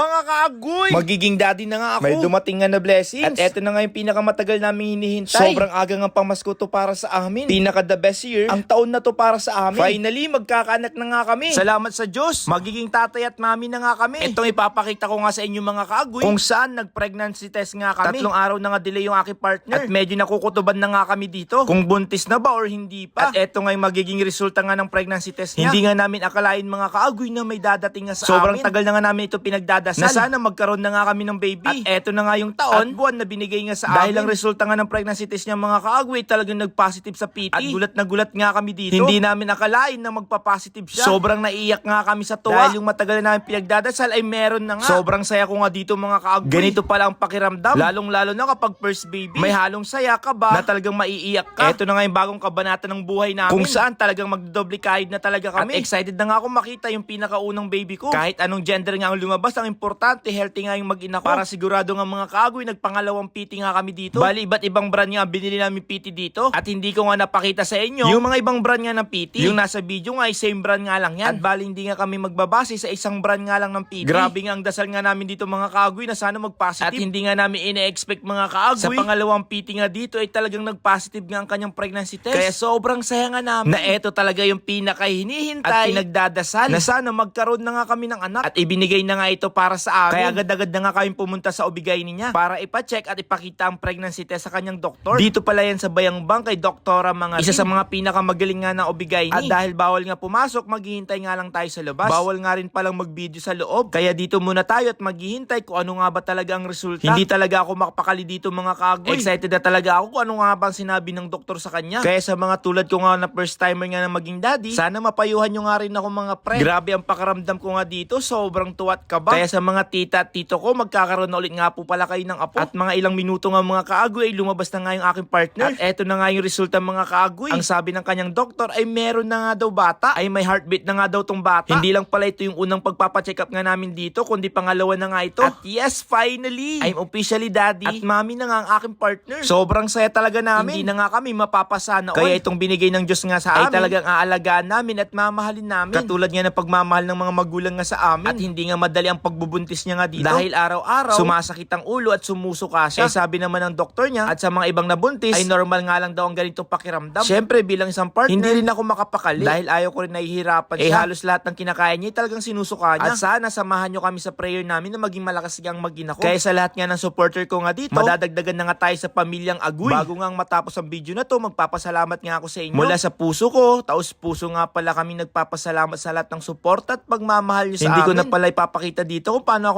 Mga kaagoy! Magiging daddy na nga ako. May dumating nga na blessings. At eto na nga yung pinakamatagal namin hinihintay. Sobrang aga nga pamasko to para sa amin. Pinaka the best year. Ang taon na to para sa amin. Finally, magkakaanak na nga kami. Salamat sa Diyos. Magiging tatay at mami na nga kami. Itong ipapakita ko nga sa inyo mga kaagoy. Kung saan nag-pregnancy test nga kami. Tatlong araw na nga delay yung aking partner. At medyo nakukutuban na nga kami dito. Kung buntis na ba or hindi pa. At eto nga yung magiging resulta nga ng pregnancy test niya. Hindi nga namin akalain mga kaagoy na may dadating nga sa Sobrang tagal na nga namin ito pinagdadasal. Na sana magkaroon na nga kami ng baby. At eto na nga yung taon at buwan na binigay nga sa amin. Dahil ang resulta nga ng pregnancy test niya mga kaagoy talagang nag-positive sa PT. At gulat na gulat nga kami dito. Hindi namin akalain na magpa-positive siya. Sobrang naiiyak nga kami sa tuwa. Dahil yung matagal na namin pinagdadasal ay meron na nga. Sobrang saya ko nga dito mga kaagoy. Ganito pala ang pakiramdam. Lalong lalo na kapag first baby. May halong saya ka ba? Na talagang maiiyak ka. Eto na nga yung bagong kabanata ng buhay namin. Kung saan talagang magdoble kahit na talaga kami. At excited na nga ako makita yung pinakaunang baby ko. Kahit anong gender nga ang lumabas, ang importante, healthy nga yung mag-ina ko. Para sigurado nga mga kaagoy, nagpangalawang PT nga kami dito. Bali, iba't ibang brand nga binili namin PT dito. At hindi ko nga napakita sa inyo yung mga ibang brand nga ng PT. Yung nasa video nga ay same brand nga lang yan. At bali, hindi nga kami magbabase sa isang brand nga lang ng PT. Grabe nga ang dasal nga namin dito mga kaagoy na sana mag-positive. At hindi nga namin ine-expect mga kaagoy. Sa pangalawang PT nga dito ay talagang nag-positive nga ang kanyang pregnancy test. Kaya sobrang saya nga namin. Na eto talaga yung pinaka hinihintay. At pinagdadasal. Na sana magkaroon na nga kami ng anak. At ibinigay na nga ito para sa amin. Kaya agad-agad na nga kami pumunta sa obigayni niya. Para ipacheck at ipakita ang pregnancy test sa kanyang doktor. Dito pala yan sa Bayang Bang kay Doktora mga Isa sa mga pinakamagaling nga na obigayni. At dahil bawal nga pumasok, maghihintay nga lang tayo sa labas. Bawal nga rin palang mag-video sa loob. Kaya dito muna tayo at maghihintay kung ano nga ba talaga ang resulta. Hindi talaga ako makapakali dito mga kagoy. Excited na talaga ako kung ano nga ba ang sinabi ng doktor sa kanya. Kaya sa mga tulad ko nga na first timer nga na maging daddy, sana mapayuhan nyo nga rin ako mga pre. Grabe ang pakaramdam ko nga dito, sobrang tuwat ka ba? Kaya sa mga tita at tito ko, magkakaroon na ulit nga po pala kayo ng apo. At mga ilang minuto nga mga kaagoy, ay lumabas na nga yung aking partner. At eto na nga yung resulta mga kaagoy. Ang sabi ng kanyang doktor ay meron na nga daw bata, ay may heartbeat na nga daw tong bata. Hindi lang pala ito yung unang pagpapacheck up nga namin dito, kundi pangalawa na nga ito. At yes, finally, I'm officially daddy. At mami na nga ang aking partner. Sobrang saya talaga namin. Hindi na nga kami mapapasana Kaya itong binigay ng Diyos nga sa amin, ay talagang aalagaan namin at mamahalin namin. Katulad nga ng pagmamahal ng mga magulang nga sa amin. At hindi nga madali ang pagbubuntis niya nga dito. Dahil araw-araw, sumasakit ang ulo at sumusuka siya. Eh sabi naman ng doktor niya, at sa mga ibang nabuntis, ay normal nga lang daw ang ganitong pakiramdam. Siyempre, bilang isang partner, hindi rin ako makapakali. Dahil ayaw ko rin nahihirapan siya. Eh halos lahat ng kinakain niya, ay talagang sinusuka niya. At sana samahan nyo kami sa prayer namin na maging malakas ang magina ko. Kaya sa lahat nga ng supporter ko nga dito, madadagdagan na nga tayo sa pamilyang agoy. Bago nga matapos ang video na to, magpapasalamat nga ako sa inyo. Mula sa puso ko, taos puso nga pala kami nagpapasalamat sa lahat ng support at pagmamahal nyo sa Hindi ko amin. na pala ipapakita dito kung paano ako